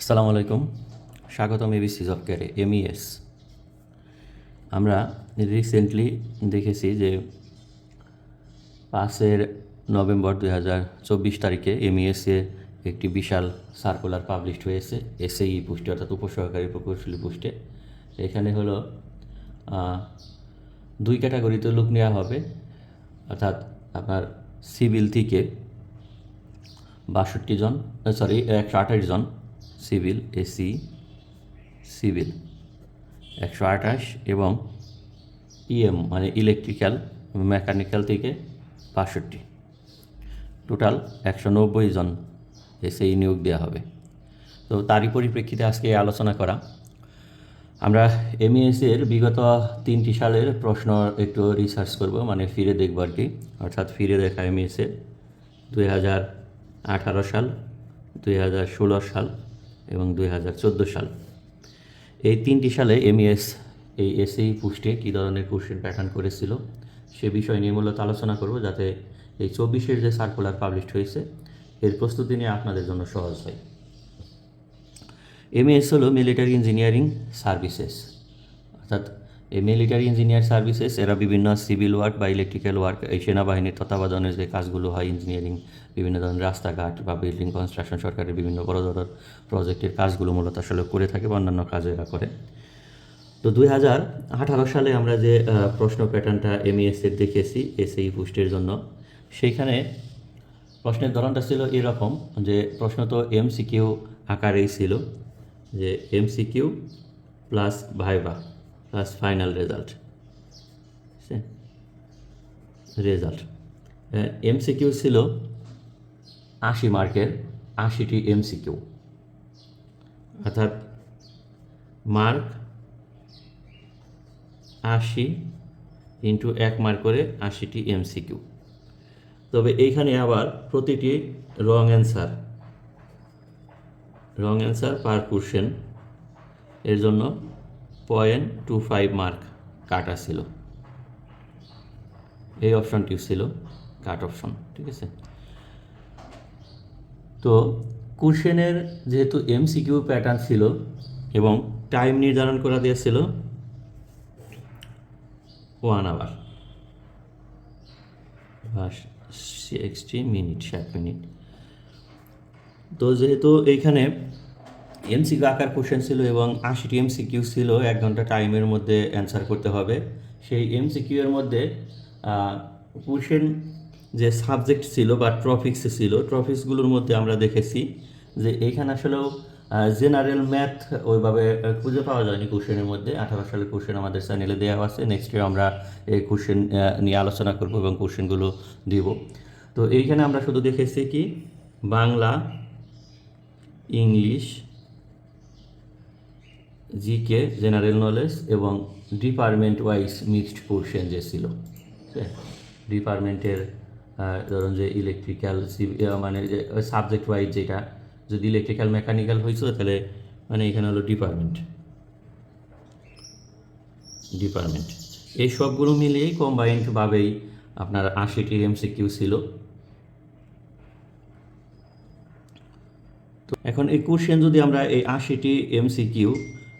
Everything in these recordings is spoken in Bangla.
আসসালামু আলাইকুম। স্বাগতম এবিসি জব কেয়ারে এমইএস আমরা রিসেন্টলি দেখেছি যে পাঁচের নভেম্বর দুই হাজার চব্বিশ তারিখে এমইএসে একটি বিশাল সার্কুলার পাবলিশড হয়েছে এসএই পোস্টে, অর্থাৎ উপসহকারী প্রকৌশলী পুষ্টে এখানে হলো দুই ক্যাটাগরিতে লোক নেওয়া হবে, অর্থাৎ আপনার সিভিল থেকে বাষট্টি জন সরি একশো আঠাশ জন সিভিল, এসি, সিভিল। একশো আঠাশ এবং ইএম মানে ইলেকট্রিক্যাল মেকানিক্যাল থেকে বাষট্টি। টোটাল একশো নব্বই জন এসএই নিয়োগ দেওয়া হবে। তো তারই পরিপ্রেক্ষিতে আজকে আলোচনা করা। আমরা এমইএসের বিগত তিনটি সালের প্রশ্ন একটু রিসার্চ করব মানে ফিরে দেখব আর কি। অর্থাৎ ফিরে দেখা এমইএসের দুই হাজার আঠারো সাল, দুই হাজার ষোলো সাল এবং দুই হাজার চোদ্দ সাল। এই তিনটি সালে এমইএস এই এসএই পুষ্টে কী ধরনের কোশ্চেন প্যাটার্ন করেছিল, সে বিষয় নিয়ে মূলত আলোচনা করব যাতে এই চব্বিশের যে সার্কুলার পাবলিশ হয়েছে, এর প্রস্তুতি নিয়ে আপনাদের জন্য সহজ হয়। এমএস হলো মিলিটারি ইঞ্জিনিয়ারিং সার্ভিসেস অর্থাৎ এই মিলিটারি ইঞ্জিনিয়ার সার্ভিসেস এরা বিভিন্ন সিভিল ওয়ার্ক বা ইলেকট্রিক্যাল ওয়ার্ক এই সেনাবাহিনীর তত্ত্বাবধানের যে কাজগুলো হয় ইঞ্জিনিয়ারিং বিভিন্ন ধরনের রাস্তাঘাট বা বিল্ডিং কনস্ট্রাকশন সরকারের বিভিন্ন বড় বড় প্রজেক্টের কাজগুলো মূলত আসলে করে থাকে বা অন্যান্য কাজ এরা করে। তো দুই হাজার আঠারো সালে আমরা যে প্রশ্ন প্যাটার্নটা এমইএসের দেখেছি এসএই পুষ্টের জন্য, সেইখানে প্রশ্নের ধরনটা ছিল এরকম যে, প্রশ্ন তো এমসিকিউ আকারেই ছিল, যে MCQ plus viva plus final result result MCQ ছিল আশি মার্কের আশিটি এমসিকিউ অর্থাৎ মার্ক আশি ইন্টু এক মার্ক করে আশিটি এমসিকিউ তবে এইখানে আবার প্রতিটি wrong answer wrong answer per question এর জন্য পয়েন্ট টু ফাইভ মার্ক কাটা ছিল এই অপশনটি ছিল কাট অপশন ঠিক আছে? তো কোশ্চেনের যেহেতু এমসিকিউ প্যাটার্ন ছিল এবং টাইম নির্ধারণ করা দিয়েছিল ওয়ান আওয়ার বা সিক্সটি মিনিট ষাট মিনিট তো যেহেতু এইখানে এমসিকিউ আকার কোশ্চেন ছিল এবং আশিটি এমসিকিউ ছিল, এক ঘণ্টা টাইমের মধ্যে অ্যান্সার করতে হবে। সেই এমসিকিউ এর মধ্যে কোশ্চেন যে সাবজেক্ট ছিল বা ট্রফিক্স ছিল ট্রফিক্সগুলোর মধ্যে আমরা দেখেছি যে এইখানে আসলেও জেনারেল ম্যাথ ওইভাবে খুঁজে পাওয়া যায়নি কোশ্চেনের মধ্যে। আঠারো সালের কোশ্চেন আমাদের চ্যানেলে দেওয়া আছে। নেক্সট ইয়ার আমরা এই কোশ্চেন নিয়ে আলোচনা করব এবং কোশ্চেনগুলো দিব। তো এইখানে আমরা শুধু দেখেছি কি? Bangla, English GK general knowledge এবং ডিপার্টমেন্ট ওয়াইজ মিক্সড কোশ্চেন যে ছিল। ডিপার্টমেন্টের ধরুন যে ইলেকট্রিক্যাল মানে যে সাবজেক্ট ওয়াইজ যেটা, যদি ইলেকট্রিক্যাল মেকানিক্যাল হয়েছিল তাহলে মানে এখানে হলো ডিপার্টমেন্ট ডিপার্টমেন্ট এই সবগুলো মিলিয়েই কম্বাইন্ডভাবেই আপনার আশিটি এমসিকিউ ছিল। তো এখন এই কোশ্চেন যদি আমরা এই আশিটি এমসিকিউ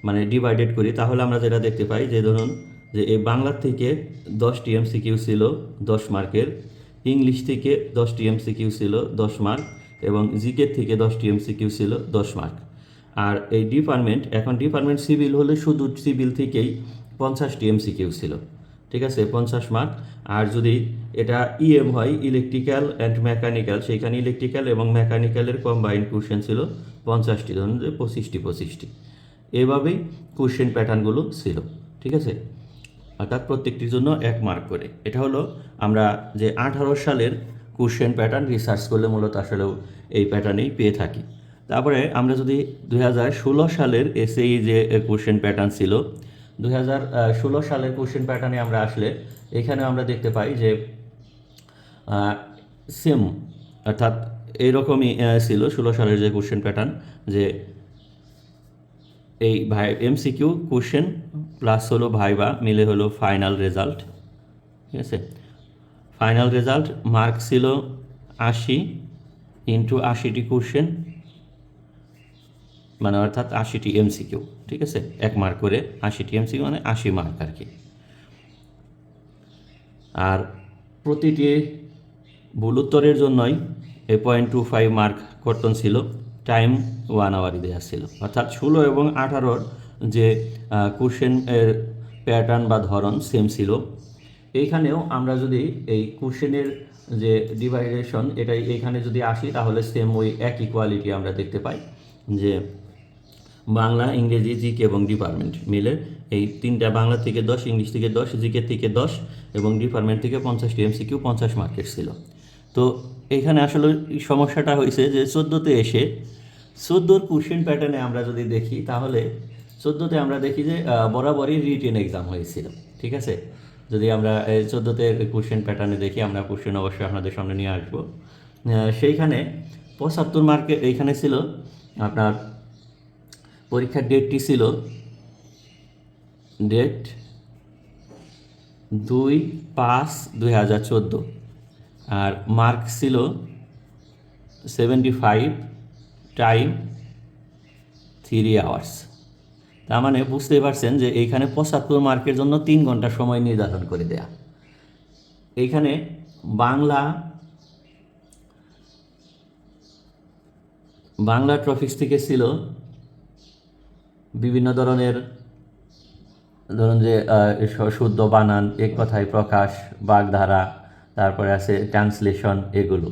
মানে ডিভাইডেড করি, তাহলে আমরা যেটা দেখতে পাই যে ধরুন, যে এই বাংলার থেকে দশটি এমসিকিউ ছিল দশ মার্কের, ইংলিশ থেকে দশটি এমসিকিউ ছিল দশ মার্ক, এবং জিকে থেকে দশটি এমসিকিউ ছিল দশ মার্ক। আর এই ডিপার্টমেন্ট, এখন ডিপার্টমেন্ট সিভিল হলে শুধু সিভিল থেকেই পঞ্চাশটি এমসিকিউ ছিল। ঠিক আছে? পঞ্চাশ মার্ক। আর যদি এটা ইএম হয় ইলেকট্রিক্যাল অ্যান্ড মেকানিক্যাল সেইখানে ইলেকট্রিক্যাল এবং মেকানিক্যালের কম্বাইন্ড কোশ্চেন ছিল পঞ্চাশটি, ধরুন যে পঁচিশটি পঁচিশটি। এভাবেই কোশ্চেন প্যাটার্নগুলো ছিল ঠিক আছে? অর্থাৎ প্রত্যেকটির জন্য এক মার্ক করে। এটা হলো আমরা যে আঠারো সালের কোশ্চেন প্যাটার্ন রিসার্চ করলে মূলত আসলেও এই প্যাটার্নেই পেয়ে থাকি। তারপরে আমরা যদি দুই হাজার ষোলো সালের এসএই যে কোশ্চেন প্যাটার্ন ছিল দুই হাজার ষোলো সালের কোশ্চেন প্যাটার্নে আমরা আসলে এখানে আমরা দেখতে পাই যে সেম অর্থাৎ এইরকমই আহ, ছিল ষোলো সালের যে কোশ্চেন প্যাটার্ন যে এই ভাই এমসিকিউ কোশ্চেন প্লাস হলো ভাইবা, মিলে হলো ফাইনাল রেজাল্ট ঠিক আছে? ফাইনাল রেজাল্ট মার্ক ছিল আশি ইন্টু আশিটি কোশ্চেন মানে অর্থাৎ আশিটি এমসিকিউ ঠিক আছে? এক মার্ক করে আশিটি এমসিকিউ মানে আশি মার্ক আর কি। আর প্রতিটি ভুল উত্তরের জন্যই এ পয়েন্ট টু ফাইভ মার্ক কর্তন ছিল। টাইম ওয়ান আওয়ারই দেওয়া ছিল। অর্থাৎ ষোলো এবং আঠারোর যে কোশ্চেন এর প্যাটার্ন বা ধরন সেম ছিল। এইখানেও আমরা যদি এই কোশ্চেনের যে ডিভাইডেশন এটাই এখানে যদি আসি, তাহলে সেম ওই একই কোয়ালিটি আমরা দেখতে পাই যে বাংলা, ইংরেজি, জিকে এবং ডিপার্টমেন্ট মিলে এই তিনটা, বাংলা থেকে দশ, ইংলিশ থেকে দশ, জিকে থেকে দশ এবং ডিপার্টমেন্ট থেকে পঞ্চাশটি এমসিকিউ পঞ্চাশ মার্কেট ছিল। তো এখানে আসলে সমস্যাটা হয়েছে যে চোদ্দোতে এসে চোদ্দোর কোশ্চেন প্যাটার্নে আমরা যদি দেখি, তাহলে চোদ্দোতে আমরা দেখি যে বরাবরই রিটেন এক্সাম হয়েছিল, ঠিক আছে? যদি আমরা চোদ্দোতে কোশ্চেন প্যাটার্নে দেখি, আমরা কোশ্চেন অবশ্যই আপনাদের সামনে নিয়ে আসব। সেইখানে পঁচাত্তর মার্কে এইখানে ছিল, আপনার পরীক্ষার ডেটটি ছিল ডেট দুই পাঁচ দুই হাজার চোদ্দ, আর মার্ক ছিল seventy five time three hours তার মানে বুঝতেই পারছেন যে এইখানে পঁচাত্তর মার্কের জন্য তিন ঘণ্টা সময় নির্ধারণ করে দেয়া। এইখানে বাংলা বাংলা ট্রফিক্স থেকে ছিল বিভিন্ন ধরনের, ধরুন যে শুদ্ধ বানান, এক কথায় প্রকাশ, বাগধারা, তারপরে আছে ট্রান্সলেশন এগুলো।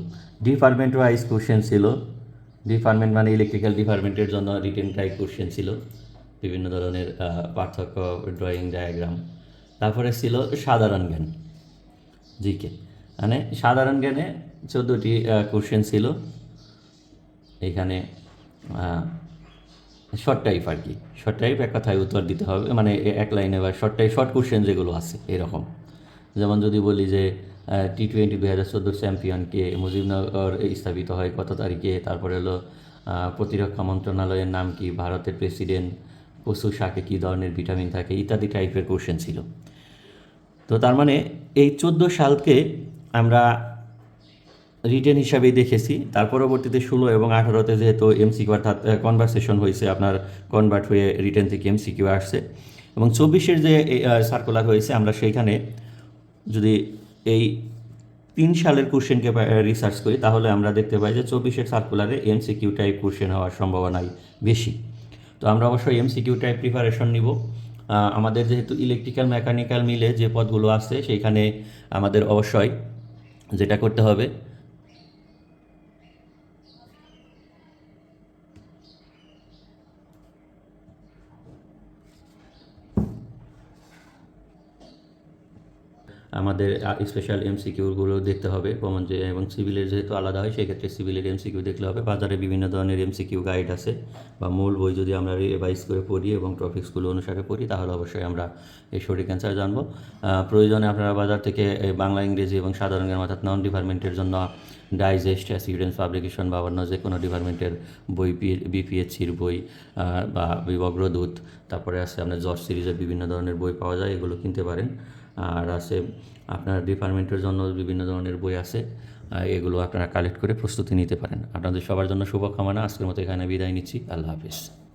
ডিপার্টমেন্ট ওয়াইজ কোশ্চেন ছিল ডিপার্টমেন্ট মানে ইলেকট্রিক্যাল ডিপার্টমেন্টের জন্য রিটেন টাইপ কোশ্চেন ছিল। বিভিন্ন ধরনের পার্থক্য ড্রয়িং ডায়াগ্রাম তারপরে ছিল সাধারণ জ্ঞান জিকে মানে সাধারণ জ্ঞানে চোদ্দোটি কোশ্চেন ছিল। এখানে শর্ট টাইপ আর কি। শর্ট টাইপ এক কথায় উত্তর দিতে হবে। মানে এক লাইনে বা শর্ট টাইপ শর্ট কোশ্চেন যেগুলো আছে, এরকম। যেমন যদি বলি যে টি টোয়েন্টি দুই হাজার চোদ্দোর চ্যাম্পিয়নকে মুজিবনগর স্থাপিত হয়। কত তারিখে তারপরে হলো প্রতিরক্ষা মন্ত্রণালয়ের নাম কি? ভারতের প্রেসিডেন্ট পশু শাকে কী ধরনের ভিটামিন থাকে? ইত্যাদি টাইপের কোশ্চেন ছিল। তো তার মানে এই চোদ্দ সালকে আমরা রিটেন হিসাবেই দেখেছি। তার পরবর্তীতে ষোলো এবং আঠারোতে যেহেতু এমসিকিউ অর্থাৎ কনভারসেশন হয়েছে, আপনার কনভার্ট হয়ে রিটেন থেকে এমসিকিউ আসছে। এবং চব্বিশের যে সার্কুলার হয়েছে, আমরা সেইখানে যদি এই তিন সালের কোশ্চেনকে রিসার্চ করি, তাহলে আমরা দেখতে পাই যে চব্বিশের সার্কুলারে এমসিকিউ টাইপ কোশ্চেন হওয়ার সম্ভাবনাই বেশি। তো আমরা অবশ্যই এমসিকিউ টাইপ প্রিপারেশন নিব। আমাদের যেহেতু ইলেকট্রিক্যাল মেকানিক্যাল মিলে যে পদগুলো আছে, সেইখানে আমাদের অবশ্যই যেটা করতে হবে আমাদের স্পেশাল এমসিকিউগুলো দেখতে হবে। কমন যে, এবং সিভিলের যেহেতু আলাদা হয়, সেক্ষেত্রে সিভিলের এমসিকিউ দেখতে হবে। বাজারে বিভিন্ন ধরনের এমসিকিউ গাইড আছে। বা মূল বই যদি আমরা রিভাইজ করে পড়ি এবং টপিক্সগুলো অনুসারে পড়ি, তাহলে অবশ্যই আমরা এই সঠিক অ্যান্সার জানব। প্রয়োজনে আপনারা বাজার থেকে বাংলা, ইংরেজি এবং সাধারণ জ্ঞান অর্থাৎ নন ডিপার্টমেন্টের জন্য ডাইজেস্ট অ্যাসিডেন্স পাবলিকেশন বা অন্য যে কোনো ডিপার্টমেন্টের বই বিপিএসসির বই বা বিবগ্রদূত তারপরে আছে আপনার জর্জ সিরিজের বিভিন্ন ধরনের বই পাওয়া যায়, এগুলো কিনতে পারেন। আর আছে আপনার ডিপার্টমেন্টের জন্য বিভিন্ন ধরনের বই আছে এগুলো আপনারা কালেক্ট করে প্রস্তুতি নিতে পারেন। আপনাদের সবার জন্য শুভকামনা, আজকের মতো এখানে বিদায় নিচ্ছি। আল্লাহ হাফিজ।